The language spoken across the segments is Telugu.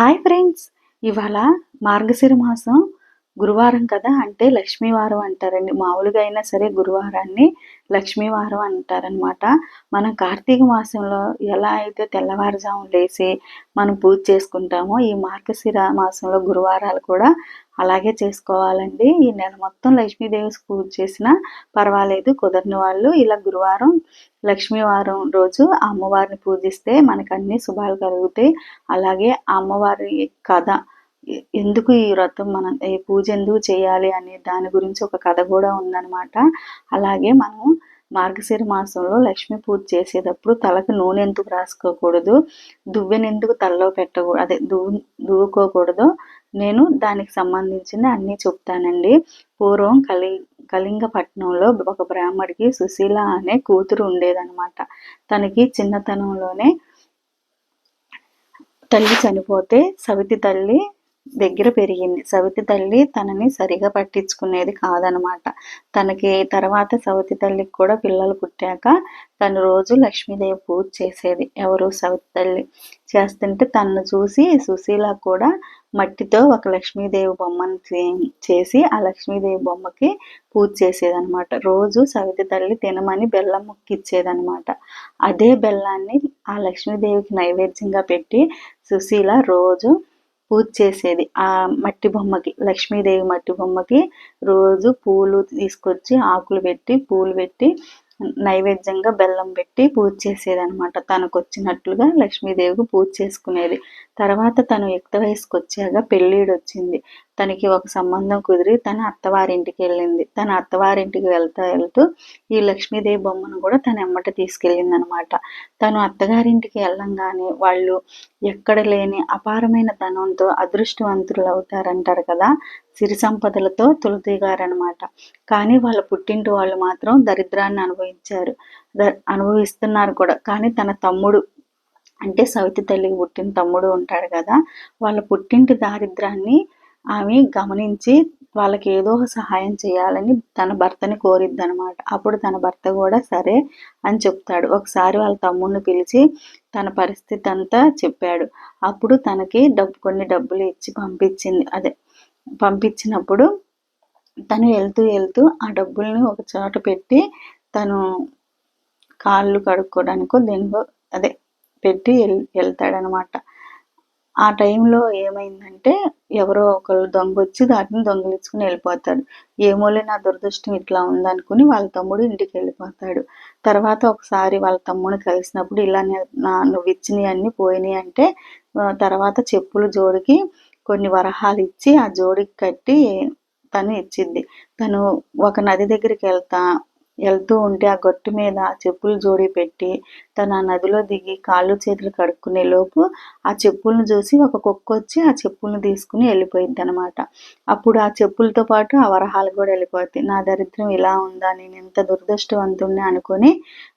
హాయ్ ఫ్రెండ్స్ ఇవాళ మార్గశిర మాసం గురువారం కదా అంటే లక్ష్మీవారం అంటారండి. మామూలుగా అయినా సరే గురువారాన్ని లక్ష్మీవారం అంటారనమాట మనం కార్తీక మాసంలో ఎలా అయితే తెల్లవారుజాము లేసి మనం పూజ చేసుకుంటామో ఈ మార్గశిర మాసంలో గురువారాలు కూడా అలాగే చేసుకోవాలండి. ఈ నెల మొత్తం లక్ష్మీదేవి పూజ చేసినా పర్వాలేదు కుదరని వాళ్ళు ఇలా గురువారం లక్ష్మీవారం రోజు అమ్మవారిని పూజిస్తే మనకు అన్ని శుభాలు కలుగుతాయి. అలాగే అమ్మవారి కథ ఎందుకు ఈ వ్రతం మనం ఈ పూజ ఎందుకు చేయాలి అనే దాని గురించి ఒక కథ కూడా ఉందన్నమాట. అలాగే మనం మార్గశిర మాసంలో లక్ష్మీ పూజ చేసేటప్పుడు తలకు నూనె ఎందుకు రాసుకోకూడదు? దువ్వెనెందుకు తలలో పెట్టకూడదు అదే దువ్వు దువ్వుకోకూడదు? నేను దానికి సంబంధించిన అన్నీ చెప్తానండి. పూర్వం కలి కళింగపట్నంలో ఒక బ్రాహ్మడికి సుశీల అనే కూతురు ఉండేదన్నమాట. తనకి చిన్నతనంలోనే తల్లి చనిపోతే సవితి తల్లి దగ్గర పెరిగింది. సవితి తల్లి తనని సరిగా పట్టించుకునేది కాదనమాట. తనకి తర్వాత సవితి తల్లికి కూడా పిల్లలు పుట్టాక తను రోజు లక్ష్మీదేవి పూజ చేసేది. ఎవరు? సవితి తల్లి. చేస్తుంటే తనను చూసి సుశీల కూడా మట్టితో ఒక లక్ష్మీదేవి బొమ్మను చేసి ఆ లక్ష్మీదేవి బొమ్మకి పూజ చేసేదనమాట. రోజు సవితి తల్లి తినమని బెల్లం ముక్కిచ్చేదనమాట. అదే బెల్లాన్ని ఆ లక్ష్మీదేవికి నైవేద్యంగా పెట్టి సుశీల రోజు పూజ చేసేది. ఆ మట్టి బొమ్మకి లక్ష్మీదేవి మట్టి బొమ్మకి రోజు పూలు తీసుకొచ్చి ఆకులు పెట్టి పూలు పెట్టి నైవేద్యంగా బెల్లం పెట్టి పూజ చేసేది అనమాట తనకు వచ్చినట్లుగా లక్ష్మీదేవికి పూజ చేసుకునేది. తర్వాత తను యుక్త వయసుకు వచ్చాక పెళ్ళిడు వచ్చింది తనకి ఒక సంబంధం కుదిరి తన అత్తవారింటికి వెళ్ళింది. తన అత్తవారింటికి వెళ్తా వెళ్తూ ఈ లక్ష్మీదేవి బొమ్మను కూడా తన ఎమ్మట తీసుకెళ్ళింది అనమాట తను అత్తగారింటికి వెళ్ళంగానే వాళ్ళు ఎక్కడ లేని అపారమైన ధనంతో అదృష్టవంతులు అవుతారంటారు కదా సిరి సంపదలతో అనమాట కానీ వాళ్ళ పుట్టింటి వాళ్ళు మాత్రం దరిద్రాన్ని అనుభవించారు. అనుభవిస్తున్నారు కూడా. కానీ తన తమ్ముడు అంటే సవితి తల్లికి పుట్టిన తమ్ముడు ఉంటాడు కదా వాళ్ళ పుట్టింటి దారిద్రాన్ని ఆమె గమనించి వాళ్ళకి ఏదో ఒక సహాయం చేయాలని తన భర్తని కోరిద్ది అనమాట అప్పుడు తన భర్త కూడా సరే అని చెప్తాడు. ఒకసారి వాళ్ళ తమ్ముడిని పిలిచి తన పరిస్థితి అంతా చెప్పాడు. అప్పుడు తనకి డబ్బు కొన్ని డబ్బులు ఇచ్చి పంపించింది. అదే పంపించినప్పుడు తను వెళ్తూ వెళ్తూ ఆ డబ్బుల్ని ఒక చోట పెట్టి తను కాళ్ళు కడుక్కోవడానికో దేనికో అదే పెట్టి వెళ్తాడనమాట ఆ టైంలో ఏమైందంటే ఎవరో ఒకళ్ళు దొంగ వచ్చి దాటిని దొంగలించుకుని వెళ్ళిపోతాడు. ఏమోలే నా దురదృష్టం ఇట్లా ఉందనుకుని వాళ్ళ తమ్ముడు ఇంటికి వెళ్ళిపోతాడు. తర్వాత ఒకసారి వాళ్ళ తమ్ముడు కలిసినప్పుడు ఇలా నా నువ్వు ఇచ్చినవి అన్నీ పోయినాయి అంటే తర్వాత చెప్పులు జోడికి కొన్ని వరహాలు ఇచ్చి ఆ జోడికి కట్టి తను ఇచ్చింది తను ఒక నది దగ్గరికి వెళ్తా వెళ్తూ ఉంటే ఆ గట్టు మీద చెప్పులు జోడి పెట్టి తను ఆ నదిలో దిగి కాళ్ళు చేతులు కడుక్కునే లోపు ఆ చెప్పులను చూసి ఒక కుక్క వచ్చి ఆ చెప్పులను తీసుకుని వెళ్ళిపోయింది అనమాట అప్పుడు ఆ చెప్పులతో పాటు ఆ వరహాలు కూడా వెళ్ళిపోతాయి. నా దరిద్రం ఇలా ఉందా? నేను ఎంత దురదృష్టవంతుణ్ణి అనుకుని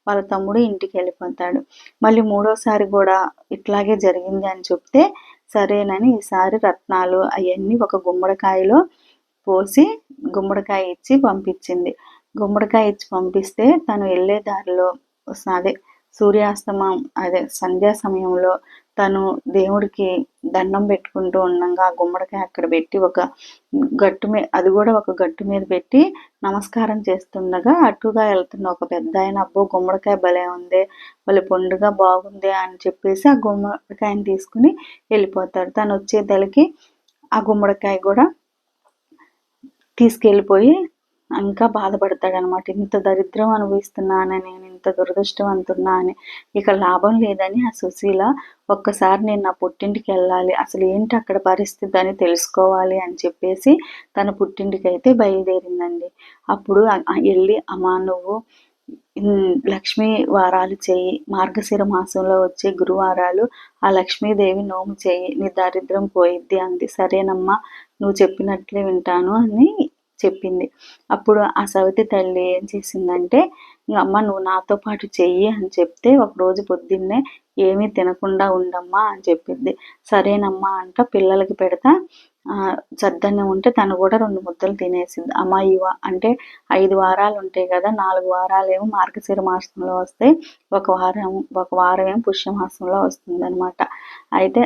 వాళ్ళ తమ్ముడు ఇంటికి వెళ్ళిపోతాడు. మళ్ళీ మూడోసారి కూడా ఇట్లాగే జరిగింది అని చెప్తే సరేనని ఈసారి రత్నాలు అవన్నీ ఒక గుమ్మడికాయలో పోసి గుమ్మడికాయ ఇచ్చి పంపించింది. గుమ్మడికాయ ఇచ్చి పంపిస్తే తను వెళ్ళే దారిలో అదే సూర్యాస్తమం అదే సంధ్యా సమయంలో తను దేవుడికి దండం పెట్టుకుంటూ ఉండగా ఆ గుమ్మడికాయ అక్కడ పెట్టి ఒక గట్టు మీద అది కూడా ఒక గట్టు మీద పెట్టి నమస్కారం చేస్తుండగా అటుగా వెళ్తున్న ఒక పెద్ద ఆయన అబ్బో గుమ్మడికాయ భలే ఉంది భలే పండుగ బాగుంది అని చెప్పేసి ఆ గుమ్మడికాయని తీసుకుని వెళ్ళిపోతాడు. తను వచ్చే తలకి ఆ గుమ్మడికాయ కూడా తీసుకెళ్ళిపోయి ఇంకా బాధపడతాడనమాట. ఇంత దరిద్రం అనుభవిస్తున్నానని నేను ఇంత దురదృష్టవంతున్నా అని ఇక లాభం లేదని ఆ సుశీల ఒక్కసారి నేను నా పుట్టింటికి వెళ్ళాలి అసలు ఏంటి అక్కడ పరిస్థితి అని తెలుసుకోవాలి అని చెప్పేసి తన పుట్టింటికి అయితే బయలుదేరిందండి. అప్పుడు వెళ్ళి అమ్మా నువ్వు లక్ష్మీ వారాలు చేయి మార్గశిర మాసంలో వచ్చే గురువారాలు ఆ లక్ష్మీదేవి నోము చేయి నీ దారిద్రం పోయిద్ది అంది. సరేనమ్మా నువ్వు చెప్పినట్లే వింటాను అని చెప్పింది. అప్పుడు ఆ సవితి తల్లి ఏం చేసిందంటే అమ్మ నువ్వు నాతో పాటు చెయ్యి అని చెప్తే ఒక రోజు పొద్దున్నే ఏమీ తినకుండా ఉండమ్మా అని చెప్పింది. సరేనమ్మా అంట పిల్లలకి పెడతా సద్దన్నం ఉంటే తను కూడా రెండు ముద్దలు తినేసింది. అమ్మ అంటే ఐదు వారాలు ఉంటాయి కదా నాలుగు వారాలు ఏమో మార్గశిర మాసంలో వస్తాయి ఒక వారం ఒక వారం ఏమో పుష్యమాసంలో వస్తుంది అనమాట అయితే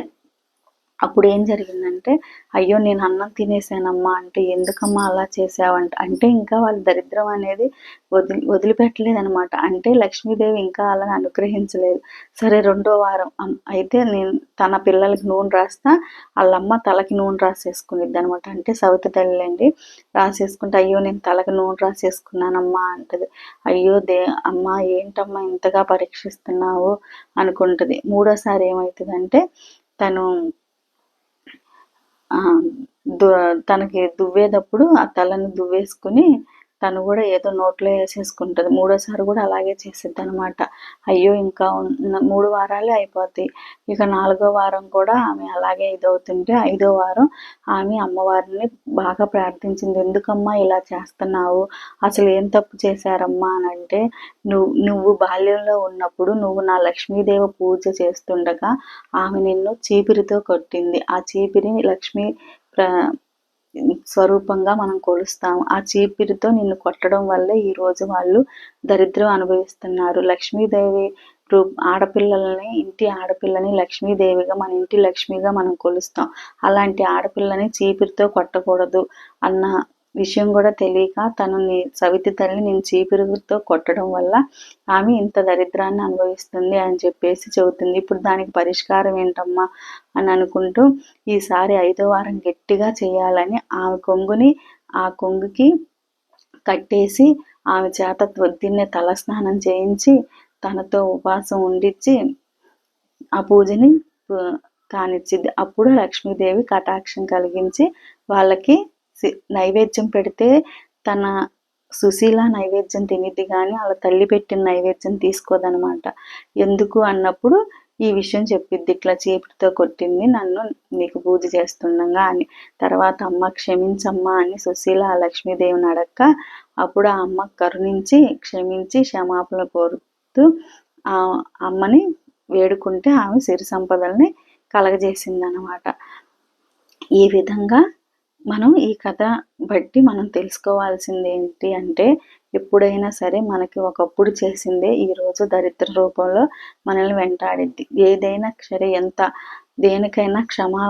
అప్పుడు ఏం జరిగిందంటే అయ్యో నేను అన్నం తినేసానమ్మా అంటే ఎందుకమ్మా అలా చేసావంట? అంటే ఇంకా వాళ్ళ దరిద్రం అనేది వదిలి వదిలిపెట్టలేదు అనమాట అంటే లక్ష్మీదేవి ఇంకా అలా అనుగ్రహించలేదు. సరే రెండో వారం అయితే నేను తన పిల్లలకి నూనె రాస్తా వాళ్ళమ్మ తలకి నూనె రాసేసుకునిద్ది అనమాట అంటే సవితి తల్లి అండి రాసేసుకుంటే అయ్యో నేను తలకి నూనె రాసేసుకున్నానమ్మా అంటది. అయ్యో దే అమ్మా ఏంటమ్మా ఇంతగా పరీక్షిస్తున్నావు? అనుకుంటది. మూడోసారి ఏమవుతుందంటే తను తనకి దువ్వేటప్పుడు ఆ తలని దువ్వేసుకుని తను కూడా ఏదో నోట్లో వేసేసుకుంటుంది. మూడోసారి కూడా అలాగే చేసిద్ది అనమాట అయ్యో ఇంకా మూడు వారాలే అయిపోతాయి ఇక నాలుగో వారం కూడా ఆమె అలాగే ఇదవుతుంటే ఐదో వారం ఆమె అమ్మవారిని బాగా ప్రార్థించింది. ఎందుకమ్మా ఇలా చేస్తున్నావు? అసలు ఏం తప్పు చేశారమ్మా? అని అంటే నువ్వు నువ్వు బాల్యంలో ఉన్నప్పుడు నువ్వు నా లక్ష్మీదేవి పూజ చేస్తుండగా ఆమె నిన్ను చీపిరితో కొట్టింది. ఆ చీపిరిని లక్ష్మీ ప్ర స్వరూపంగా మనం కొలుస్తాము. ఆ చీపిరితో నిన్ను కొట్టడం వల్లే ఈరోజు వాళ్ళు దరిద్రం అనుభవిస్తున్నారు. లక్ష్మీదేవి రూ ఆడపిల్లల్ని ఇంటి ఆడపిల్లని లక్ష్మీదేవిగా మన ఇంటి లక్ష్మిగా మనం కొలుస్తాం. అలాంటి ఆడపిల్లని చీపిరితో కొట్టకూడదు అన్న విషయం కూడా తెలియక తనని సవితి తల్లి నేను చీపిరుగుతో కొట్టడం వల్ల ఆమె ఇంత దరిద్రాన్ని అనుభవిస్తుంది అని చెప్పేసి చెబుతుంది. ఇప్పుడు దానికి పరిష్కారం ఏంటమ్మా అని అనుకుంటూ ఈసారి ఐదో వారం గట్టిగా చేయాలని ఆమె కొంగుని ఆ కొంగుకి కట్టేసి ఆమె చేత పొద్దున్నే తలస్నానం చేయించి తనతో ఉపవాసం ఉండిచ్చి ఆ పూజని కానిచ్చింది. అప్పుడు లక్ష్మీదేవి కటాక్షం కలిగించి వాళ్ళకి నైవేద్యం పెడితే తన సుశీల నైవేద్యం తినిద్ది కానీ వాళ్ళ తల్లి పెట్టిన నైవేద్యం తీసుకోదనమాట. ఎందుకు అన్నప్పుడు ఈ విషయం చెప్పిద్ది ఇట్లా చీపురుతో కొట్టింది నన్ను నీకు పూజ చేస్తుండగా అని. తర్వాత అమ్మ క్షమించమ్మా అని సుశీల లక్ష్మీదేవిని అడక్క అప్పుడు ఆ అమ్మ కరుణించి క్షమించి క్షమాపణ కోరుతూ ఆ అమ్మని వేడుకుంటే ఆమె సిరి సంపదల్ని కలగజేసింది అనమాట ఈ విధంగా మనం ఈ కథ బట్టి మనం తెలుసుకోవాల్సింది ఏంటి అంటే ఎప్పుడైనా సరే మనకి ఒకప్పుడు చేసిందే ఈరోజు దరిద్ర రూపంలో మనల్ని వెంటాడిద్ది. ఏదైనా సరే ఎంత దేనికైనా క్షమా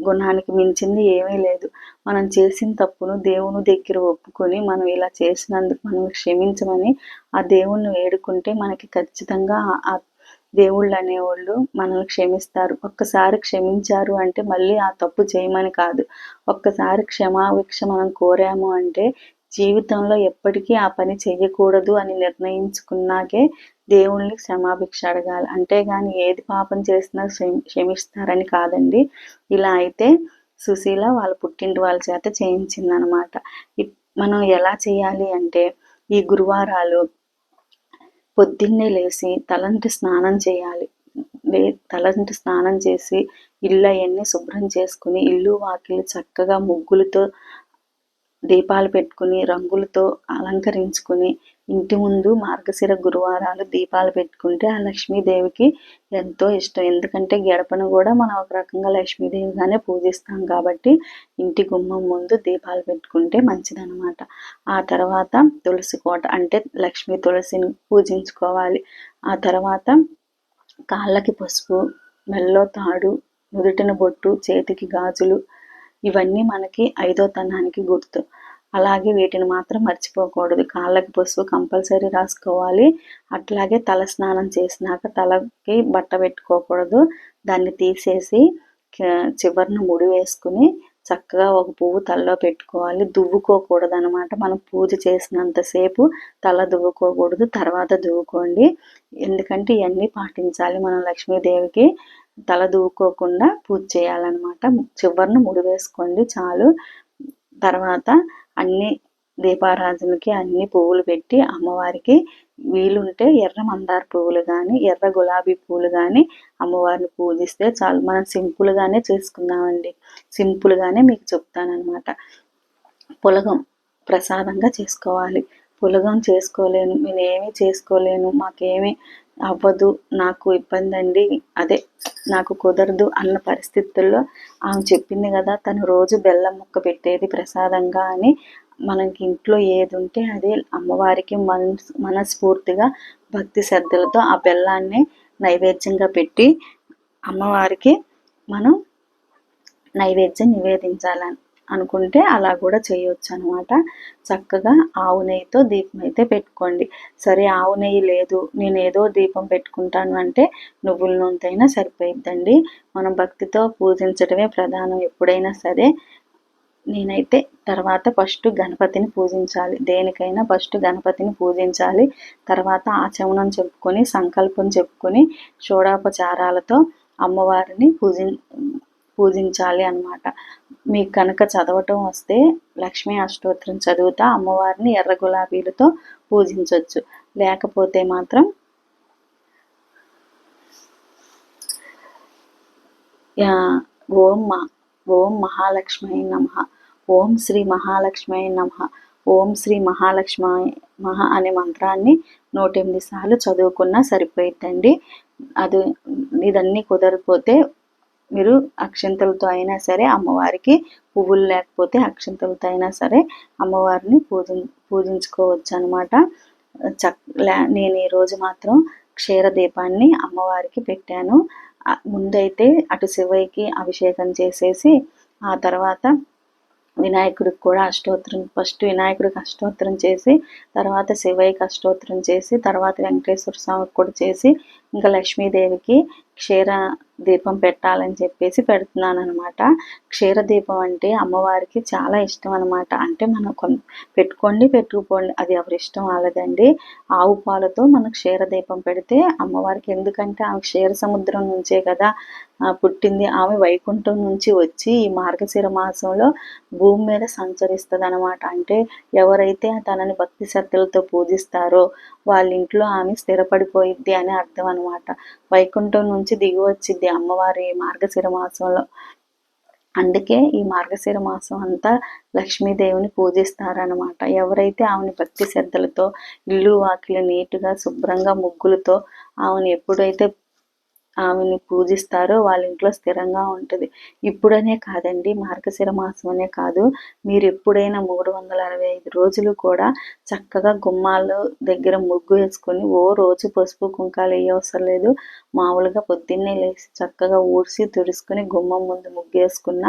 గుణానికి మించింది ఏమీ లేదు. మనం చేసిన తప్పును దేవుని దగ్గర ఒప్పుకొని మనం ఇలా చేసినందుకు మనం క్షమించమని ఆ దేవుణ్ణి వేడుకుంటే మనకి ఖచ్చితంగా ఆ దేవుళ్ళు అనేవాళ్ళు మనల్ని క్షమిస్తారు. ఒక్కసారి క్షమించారు అంటే మళ్ళీ ఆ తప్పు చేయమని కాదు. ఒక్కసారి క్షమాభిక్ష మనం కోరాము అంటే జీవితంలో ఎప్పటికీ ఆ పని చేయకూడదు అని నిర్ణయించుకున్నాకే దేవుణ్ణి క్షమాభిక్ష అడగాలి. అంతేగాని ఏది పాపం చేసినా క్షమి క్షమిస్తారని కాదండి. ఇలా అయితే సుశీల వాళ్ళ పుట్టింటి వాళ్ళ చేత చేయించిందనమాట. ఇప్- మనం ఎలా చేయాలి అంటే ఈ గురువారాలు పొద్దున్నే లేచి తలంటి స్నానం చేయాలి. లే తలంటి స్నానం చేసి ఇల్లు అవన్నీ శుభ్రం చేసుకుని ఇల్లు వాకిలి చక్కగా ముగ్గులతో దీపాలు పెట్టుకుని రంగులతో అలంకరించుకుని ఇంటి ముందు మార్గశిర గురువారాలు దీపాలు పెట్టుకుంటే ఆ లక్ష్మీదేవికి ఎంతో ఇష్టం. ఎందుకంటే గడపను కూడా మనం ఒక రకంగా లక్ష్మీదేవిగానే పూజిస్తాం కాబట్టి ఇంటి గుమ్మం ముందు దీపాలు పెట్టుకుంటే మంచిదన్నమాట. ఆ తర్వాత తులసి కోట అంటే లక్ష్మీ తులసిని పూజించుకోవాలి. ఆ తర్వాత కాళ్ళకి పసుపు మెల్లో తాడు నుదుటిన బొట్టు చేతికి గాజులు ఇవన్నీ మనకి ఐదో తనానికి గుర్తు. అలాగే వీటిని మాత్రం మర్చిపోకూడదు. కాళ్ళకి పసుపు కంపల్సరీ రాసుకోవాలి. అట్లాగే తల స్నానం చేసినాక తలకి బట్ట పెట్టుకోకూడదు. దాన్ని తీసేసి చివరిన చివరన ముడి వేసుకుని చక్కగా ఒక పువ్వు తలలో పెట్టుకోవాలి. దువ్వుకోకూడదు అనమాట మనం పూజ చేసినంతసేపు తల దువ్వుకోకూడదు. తర్వాత దువ్వుకోండి. ఎందుకంటే ఇవన్నీ పాటించాలి. మనం లక్ష్మీదేవికి తల దువ్వుకోకుండా పూజ చేయాలన్నమాట. చివరిన ముడి వేసుకోండి చాలు. తర్వాత అన్ని దీపారాధనకి అన్ని పువ్వులు పెట్టి అమ్మవారికి వీలుంటే ఎర్ర మందార పువ్వులు కానీ ఎర్ర గులాబీ పువ్వులు కానీ అమ్మవారిని పూజిస్తే చాలు. మనం సింపుల్గానే చేసుకుందామండి. సింపుల్గానే మీకు చెప్తానమాట పులగం ప్రసాదంగా చేసుకోవాలి. పులగం చేసుకోలేను నేను ఏమీ చేసుకోలేను మాకేమీ అవ్వదు నాకు ఇబ్బంది అండి అదే నాకు కుదరదు అన్న పరిస్థితుల్లో ఆమె చెప్పింది కదా తను రోజు బెల్లం ముక్క పెట్టేది ప్రసాదంగా అని మనకి ఇంట్లో ఏది ఉంటే అది అమ్మవారికి మనస్ మనస్ఫూర్తిగా భక్తి శ్రద్ధలతో ఆ బెల్లాన్ని నైవేద్యంగా పెట్టి అమ్మవారికి మనం నైవేద్యం నివేదించాలని అనుకుంటే అలా కూడా చేయొచ్చు అనమాట చక్కగా ఆవు నెయ్యితో దీపం అయితే పెట్టుకోండి. సరే ఆవు నెయ్యి లేదు నేను ఏదో దీపం పెట్టుకుంటాను అంటే నువ్వుల నూనెతైనా సరిపోయిద్దండి. మనం భక్తితో పూజించడమే ప్రధానం ఎప్పుడైనా సరే. నేనైతే తర్వాత ఫస్ట్ గణపతిని పూజించాలి. దేనికైనా ఫస్ట్ గణపతిని పూజించాలి. తర్వాత ఆచమనం చెప్పుకొని సంకల్పం చెప్పుకొని షోడాపచారాలతో అమ్మవారిని పూజి పూజించాలి అనమాట మీకు కనుక చదవటం వస్తే లక్ష్మీ అష్టోత్తరం చదువుతా అమ్మవారిని ఎర్ర గులాబీలతో పూజించవచ్చు లేకపోతే మాత్రం ఓం మహా ఓం మహాలక్ష్మి నమ. ఓం శ్రీ మహాలక్ష్మి నమ. ఓం శ్రీ మహాలక్ష్మి మహా అనే మంత్రాన్ని నూట ఎనిమిది సార్లు చదువుకున్నా సరిపోయిద్దండి. అది ఇదన్నీ కుదరకపోతే మీరు అక్షంతలతో అయినా సరే అమ్మవారికి పువ్వులు లేకపోతే అక్షంతలతో అయినా సరే అమ్మవారిని పూజి పూజించుకోవచ్చు అనమాట చక్ నేను ఈరోజు మాత్రం క్షీర దీపాన్ని అమ్మవారికి పెట్టాను. ముందైతే అటు శివయ్యకి అభిషేకం చేసేసి ఆ తర్వాత వినాయకుడికి కూడా అష్టోత్తరం ఫస్ట్ వినాయకుడికి అష్టోత్తరం చేసి తర్వాత శివయ్యకి అష్టోత్తరం చేసి తర్వాత వెంకటేశ్వర స్వామికి కూడా చేసి ఇంకా లక్ష్మీదేవికి క్షీర దీపం పెట్టాలని చెప్పేసి పెడుతున్నాను అనమాట క్షీరదీపం అంటే అమ్మవారికి చాలా ఇష్టం అనమాట అంటే మనం పెట్టుకోండి పెట్టుకుపోండి అది ఎవరి ఇష్టం వాళ్ళదండి. ఆవు పాలతో మనం క్షీరదీపం పెడితే అమ్మవారికి ఎందుకంటే ఆమె క్షీర సముద్రం నుంచే కదా పుట్టింది ఆమె వైకుంఠం నుంచి వచ్చి ఈ మార్గశిర మాసంలో భూమి మీద సంచరిస్తుంది అనమాట అంటే ఎవరైతే తనని భక్తి శ్రద్ధలతో పూజిస్తారో వాళ్ళ ఇంట్లో ఆమె స్థిరపడిపోయిద్ది అని అర్థం అనమాట వైకుంఠం నుంచి దిగి వచ్చింది అమ్మవారి మార్గశిర మాసంలో. అందుకే ఈ మార్గశిర మాసం అంతా లక్ష్మీదేవిని పూజిస్తారనమాట ఎవరైతే ఆమెని భక్తి శ్రద్ధలతో ఇల్లు వాకిలి నీటుగా శుభ్రంగా ముగ్గులతో ఆమెను ఎప్పుడైతే ఆమెని పూజిస్తారో వాళ్ళ ఇంట్లో స్థిరంగా ఉంటుంది. ఇప్పుడనే కాదండి మార్గశిర మాసం అనే కాదు. మీరు ఎప్పుడైనా మూడు వందల అరవై ఐదు రోజులు కూడా చక్కగా గుమ్మాలు దగ్గర ముగ్గు వేసుకొని ఓ రోజు పసుపు కుంకాలు వేయవసరం లేదు. మామూలుగా పొద్దున్నే లేచి చక్కగా ఊడ్చి తుడుచుకొని గుమ్మం ముందు ముగ్గు వేసుకున్న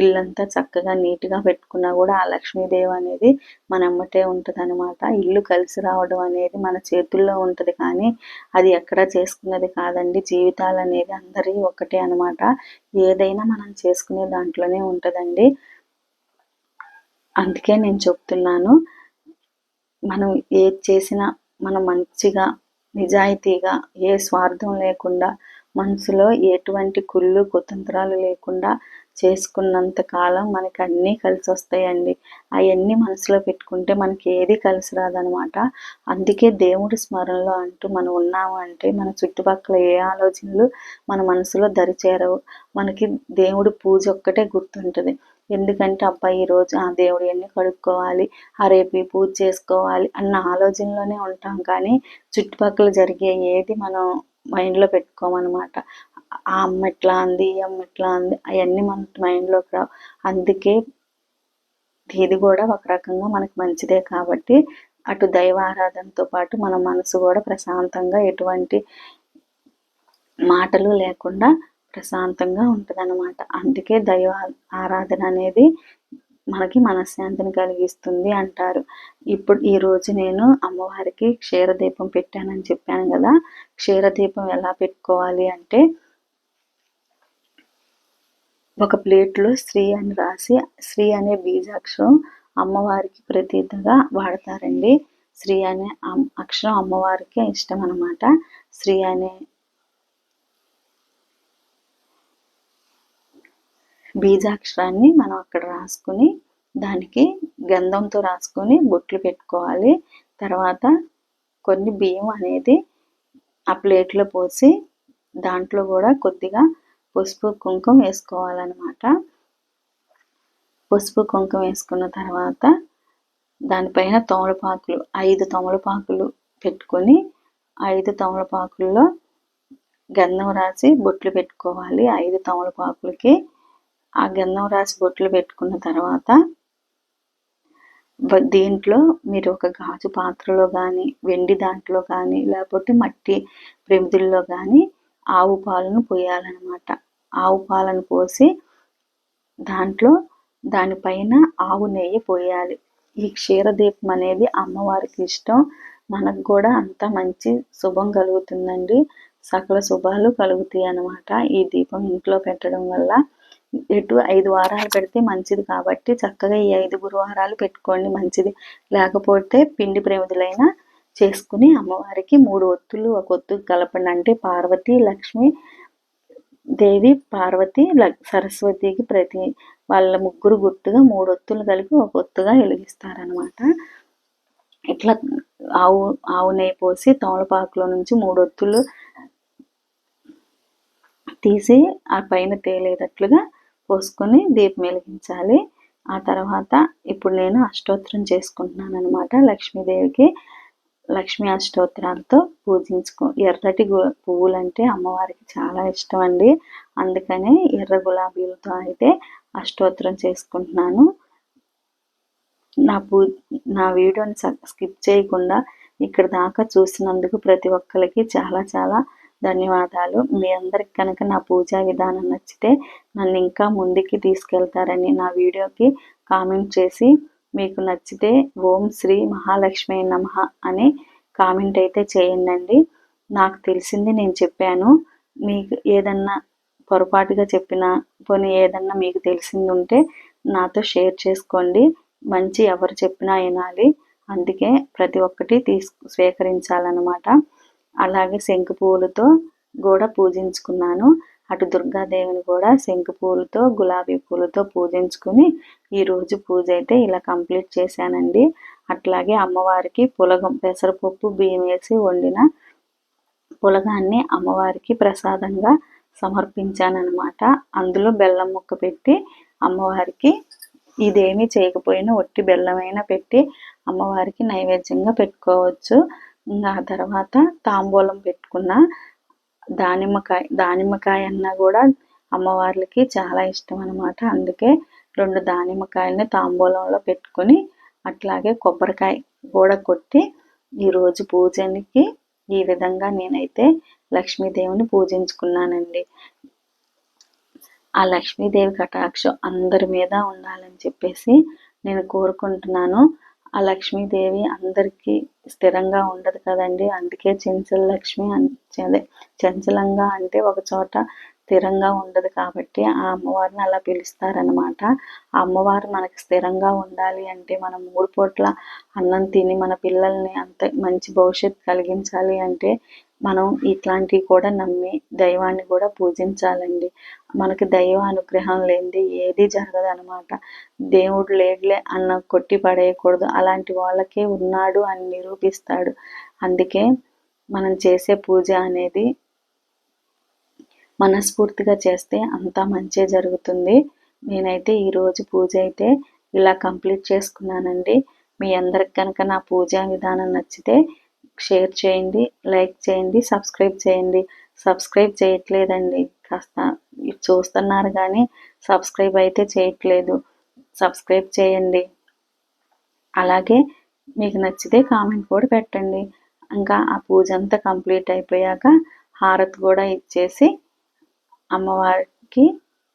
ఇల్లంతా చక్కగా నీట్గా పెట్టుకున్నా కూడా ఆ లక్ష్మీదేవి అనేది మన అమ్మటే ఉంటుంది అనమాట ఇల్లు కలిసి రావడం అనేది మన చేతుల్లో ఉంటుంది కానీ అది ఎక్కడా చేసుకున్నది కాదండి. జీవితం అనేది అందరి ఒకటే అనమాట ఏదైనా మనం చేసుకునే దాంట్లోనే ఉంటుందండి. అందుకే నేను చెప్తున్నాను మనం ఏది చేసినా మనం మంచిగా నిజాయితీగా ఏ స్వార్థం లేకుండా మనసులో ఎటువంటి కుళ్ళు కుతంత్రాలు లేకుండా చేసుకున్నంత కాలం మనకి అన్నీ కలిసి వస్తాయండి అవన్నీ మనసులో పెట్టుకుంటే మనకి ఏది కలిసి రాదనమాట అందుకే దేవుడి స్మరణలో అంటూ మనం ఉన్నాము అంటే మన చుట్టుపక్కల ఏ ఆలోచనలు మన మనసులో దరిచేరవు. మనకి దేవుడి పూజ ఒక్కటే గుర్తుంటుంది. ఎందుకంటే అబ్బాయి ఈరోజు ఆ దేవుడు ఎన్ని కడుక్కోవాలి ఆ రేపు పూజ చేసుకోవాలి అన్న ఆలోచనలోనే ఉంటాం. కానీ చుట్టుపక్కల జరిగే ఏది మనం మైండ్లో పెట్టుకోమన్నమాట ఆ అమ్మ ఎట్లా అంది ఈ అమ్మ ఎట్లా అంది అవన్నీ మన మైండ్లోకి రావు. అందుకే ఇది కూడా ఒక రకంగా మనకు మంచిదే కాబట్టి అటు దైవ ఆరాధనతో పాటు మన మనసు కూడా ప్రశాంతంగా ఎటువంటి మాటలు లేకుండా ప్రశాంతంగా ఉంటుంది అన్నమాట అందుకే దైవ ఆరాధన అనేది మనకి మనశ్శాంతిని కలిగిస్తుంది అంటారు. ఇప్పుడు ఈరోజు నేను అమ్మవారికి క్షీరదీపం పెట్టానని చెప్పాను కదా క్షీరదీపం ఎలా పెట్టుకోవాలి అంటే ఒక ప్లేట్లో శ్రీ అని రాసి శ్రీ అనే బీజాక్షరం అమ్మవారికి ప్రతీతగా వాడతారండి. శ్రీ అనే అక్షరం అమ్మవారికి ఇష్టం అనమాట శ్రీ అనే బీజాక్షరాన్ని మనం అక్కడ రాసుకుని దానికి గంధంతో రాసుకొని బొట్లు పెట్టుకోవాలి. తర్వాత కొన్ని బియ్యం అనేది ఆ ప్లేట్లో పోసి దాంట్లో కూడా కొద్దిగా పసుపు కుంకుమ వేసుకోవాలన్నమాట. పసుపు కుంకుమ వేసుకున్న తర్వాత దానిపైన తమలపాకులు ఐదు తమలపాకులు పెట్టుకొని ఐదు తమలపాకుల్లో గంధం రాసి బొట్లు పెట్టుకోవాలి. ఐదు తమలపాకులకి ఆ గంధం రాసి బొట్లు పెట్టుకున్న తర్వాత దీంట్లో మీరు ఒక గాజు పాత్రలో కానీ వెండి దాంట్లో కానీ లేకపోతే మట్టి ప్రమిదుల్లో కానీ ఆవు పాలను పోయాలన్నమాట. ఆవు పాలను పోసి దాంట్లో దానిపైన ఆవు నెయ్యి పోయాలి. ఈ క్షీరదీపం అనేది అమ్మవారికి ఇష్టం. మనకు కూడా అంత మంచి శుభం కలుగుతుందండి. సకల శుభాలు కలుగుతాయి అన్నమాట ఈ దీపం ఇంట్లో పెట్టడం వల్ల. ఎటు ఐదు వారాలు పెడితే మంచిది కాబట్టి చక్కగా ఈ ఐదు గురువారాలు పెట్టుకోండి మంచిది. లేకపోతే పిండి ప్రేమిదులైనా చేసుకుని అమ్మవారికి మూడు ఒత్తులు ఒక ఒత్తు కలపండి. అంటే పార్వతి లక్ష్మి దేవి పార్వతి సరస్వతికి ప్రతి వాళ్ళ ముగ్గురు గుర్తుగా మూడు ఒత్తులు కలిపి ఒక ఒత్తుగా వెలిగిస్తారనమాట ఇట్లా ఆవు ఆవు నెయ్యి పోసి తమలపాకులో నుంచి మూడు ఒత్తులు తీసి ఆ పైన తేలేటట్లుగా పోసుకొని దీపం వెలిగించాలి. ఆ తర్వాత ఇప్పుడు నేను అష్టోత్తరం చేసుకుంటున్నాను అనమాట లక్ష్మీదేవికి. లక్ష్మీ అష్టోత్తరాలతో పూజించుకో ఎర్రటి పువ్వులంటే అమ్మవారికి చాలా ఇష్టం అండి అందుకనే ఎర్ర గులాబీలతో అయితే అష్టోత్తరం చేసుకుంటున్నాను. నా పూ నా వీడియోని స్కిప్ చేయకుండా ఇక్కడ దాకా చూసినందుకు ప్రతి ఒక్కరికి చాలా చాలా ధన్యవాదాలు. మీ అందరికి కనుక నా పూజా విధానం నచ్చితే నన్ను ఇంకా ముందుకి తీసుకెళ్తారని నా వీడియోకి కామెంట్ చేసి మీకు నచ్చితే ఓం శ్రీ మహాలక్ష్మి నమ అని కామెంట్ అయితే చేయండి నాకు తెలిసింది నేను చెప్పాను. మీకు ఏదన్నా పొరపాటుగా చెప్పినా పోనీ ఏదన్నా మీకు తెలిసింది ఉంటే నాతో షేర్ చేసుకోండి. మంచి ఎవరు చెప్పినా వినాలి. అందుకే ప్రతి ఒక్కటి తీసు స్వీకరించాలన్నమాట. అలాగే శంకు పువ్వులతో కూడా పూజించుకున్నాను. అటు దుర్గాదేవిని కూడా శంకు పూలతో గులాబీ పూలతో పూజించుకుని ఈరోజు పూజ అయితే ఇలా కంప్లీట్ చేశానండి. అట్లాగే అమ్మవారికి పులగం పెసరపప్పు బియ్యం వేసి వండిన పులగాన్ని అమ్మవారికి ప్రసాదంగా సమర్పించానమాట అందులో బెల్లం ముక్క పెట్టి అమ్మవారికి ఇదేమీ చేయకపోయినా ఒట్టి బెల్లమైనా పెట్టి అమ్మవారికి నైవేద్యంగా పెట్టుకోవచ్చు. ఇంకా ఆ తర్వాత తాంబూలం పెట్టుకున్న దానిమ్మకాయ దానిమ్మకాయ అన్నా కూడా అమ్మవార్లకి చాలా ఇష్టం అనమాట అందుకే రెండు దానిమ్మకాయలని తాంబూలంలో పెట్టుకొని అట్లాగే కొబ్బరికాయ కూడా కొట్టి ఈరోజు పూజనికి ఈ విధంగా నేనైతే లక్ష్మీదేవిని పూజించుకున్నానండి. ఆ లక్ష్మీదేవి కటాక్షం అందరి మీద ఉండాలని చెప్పేసి నేను కోరుకుంటున్నాను. ఆ లక్ష్మీదేవి అందరికీ స్థిరంగా ఉండదు కదండి. అందుకే చెంచల లక్ష్మి అదే చంచలంగా అంటే ఒక చోట స్థిరంగా ఉండదు కాబట్టి ఆ అమ్మవారిని అలా పిలుస్తారనమాట ఆ అమ్మవారు మనకి స్థిరంగా ఉండాలి అంటే మనం మూడు పూట్ల అన్నం తిని మన పిల్లల్ని అంత మంచి భవిష్యత్తు కలిగించాలి అంటే మనం ఇట్లాంటివి కూడా నమ్మి దైవాన్ని కూడా పూజించాలండి. మనకి దైవ అనుగ్రహం లేనిది ఏది జరగదు అనమాట దేవుడు లేడులే అన్న కొట్టి పడేయకూడదు. అలాంటి వాళ్ళకే ఉన్నాడు అని నిరూపిస్తాడు. అందుకే మనం చేసే పూజ అనేది మనస్ఫూర్తిగా చేస్తే అంతా మంచి జరుగుతుంది. నేనైతే ఈరోజు పూజ అయితే ఇలా కంప్లీట్ చేసుకున్నానండి. మీ అందరికి కనుక నా పూజా విధానం నచ్చితే షేర్ చేయండి లైక్ చేయండి సబ్స్క్రైబ్ చేయండి. సబ్స్క్రైబ్ చేయట్లేదండి. కాస్త చూస్తున్నారు కానీ సబ్స్క్రైబ్ అయితే చేయట్లేదు. సబ్స్క్రైబ్ చేయండి. అలాగే మీకు నచ్చితే కామెంట్ కూడా పెట్టండి. ఇంకా ఆ పూజ అంతా కంప్లీట్ అయిపోయాక హారతి కూడా ఇచ్చేసి అమ్మవారికి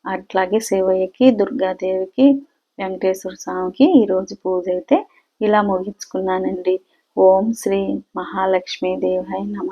అట్లాగే శివయ్యకి దుర్గాదేవికి వెంకటేశ్వర స్వామికి ఈరోజు పూజ అయితే ఇలా ముగించుకున్నానండి. ఓం శ్రీ మహాలక్ష్మీదేవాయ నమ.